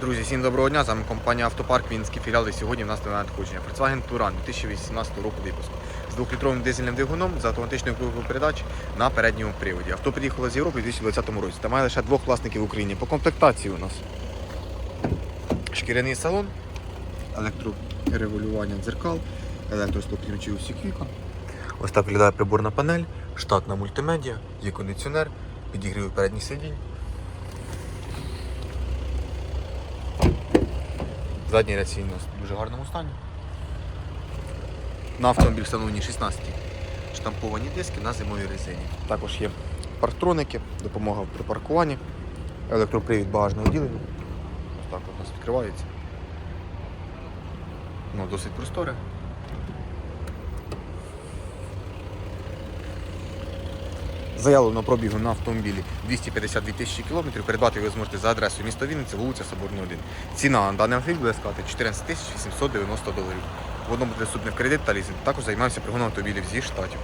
Друзі, всім доброго дня. З вами компанія Автопарк Вінницький філіал. І сьогодні в нас на надходження. Volkswagen Touran 2018 року випуску з двохлітровим дизельним двигуном з автоматичною коробкою передач на передньому приводі. Авто приїхало з Європи у 2020 році та має лише двох власників в Україні. По комплектації у нас шкіряний салон, електрорегулювання дзеркал, електростопнівчі усі вікон. Ось так виглядає приборна панель, штатна мультимедіа, є кондиціонер, підігрів передніх сидінь. Задній ряд сидінь в дуже гарному стані. На автомобіль встановлені 16 штамповані диски на зимовій резині. Також є парктроники, допомога при паркуванні, електропривід багажного відділення. Ось так у нас відкривається. Ну, досить просторе. Заявлено пробігу на автомобілі 252 тисячі кілометрів. Придбати ви зможете за адресою міста Вінниця, вулиця Соборна 1. Ціна на даний автомобіль буде складати 14 тисяч 890 доларів. В одному доступний кредит та лізинг. Також займаємося пригоном автомобілів зі штатів.